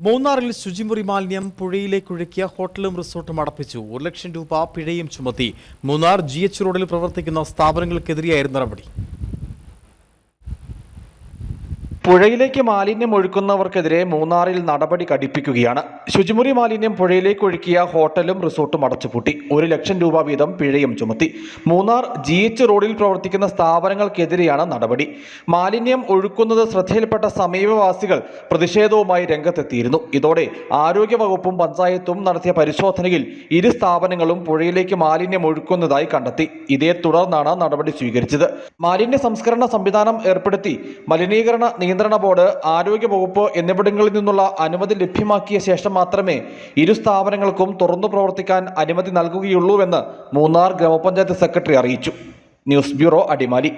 മൂന്നാറിൽ ശുചിമുറി മാലിന്യം പുഴയിലേക്ക് ഒഴുക്കിയ ഹോട്ടലും റിസോർട്ടും അടപ്പിച്ചു. ഒരു ലക്ഷം രൂപ പിഴയും ചുമത്തി. മൂന്നാർ ജി എച്ച് റോഡിൽ പ്രവർത്തിക്കുന്ന സ്ഥാപനങ്ങൾക്കെതിരെയായിരുന്നു നടപടി. പുഴയിലേക്ക് മാലിന്യം ഒഴുക്കുന്നവർക്കെതിരെ മൂന്നാറിൽ നടപടി കടുപ്പിക്കുകയാണ്. ശുചിമുറി മാലിന്യം പുഴയിലേക്ക് ഒഴുക്കിയ ഹോട്ടലും റിസോർട്ടും അടച്ചുപൂട്ടി. ഒരു ലക്ഷം രൂപ വീതം പിഴയും ചുമത്തി. മൂന്നാർ ജി എച്ച് റോഡിൽ പ്രവർത്തിക്കുന്ന സ്ഥാപനങ്ങൾക്കെതിരെയാണ് നടപടി. മാലിന്യം ഒഴുക്കുന്നത് ശ്രദ്ധയിൽപ്പെട്ട സമീപവാസികൾ പ്രതിഷേധവുമായി രംഗത്തെത്തിയിരുന്നു. ഇതോടെ ആരോഗ്യവകുപ്പും പഞ്ചായത്തും നടത്തിയ പരിശോധനയിൽ ഇരു സ്ഥാപനങ്ങളും പുഴയിലേക്ക് മാലിന്യം ഒഴുക്കുന്നതായി കണ്ടെത്തി. ഇതേ തുടർന്നാണ് നടപടി സ്വീകരിച്ചത്. മാലിന്യ സംസ്കരണ സംവിധാനം ഏർപ്പെടുത്തി മലിനീകരണ നിയന്ത്രണ ബോർഡ് ആരോഗ്യ വകുപ്പ് എന്നിവിടങ്ങളിൽ നിന്നുള്ള അനുമതി ലഭ്യമാക്കിയ ശേഷം മാത്രമേ ഇരു സ്ഥാപനങ്ങൾക്കും തുറന്നു പ്രവർത്തിക്കാൻ അനുമതി നൽകുകയുള്ളൂവെന്ന് മൂന്നാർ ഗ്രാമപഞ്ചായത്ത് സെക്രട്ടറി അറിയിച്ചു. News bureau Adimali.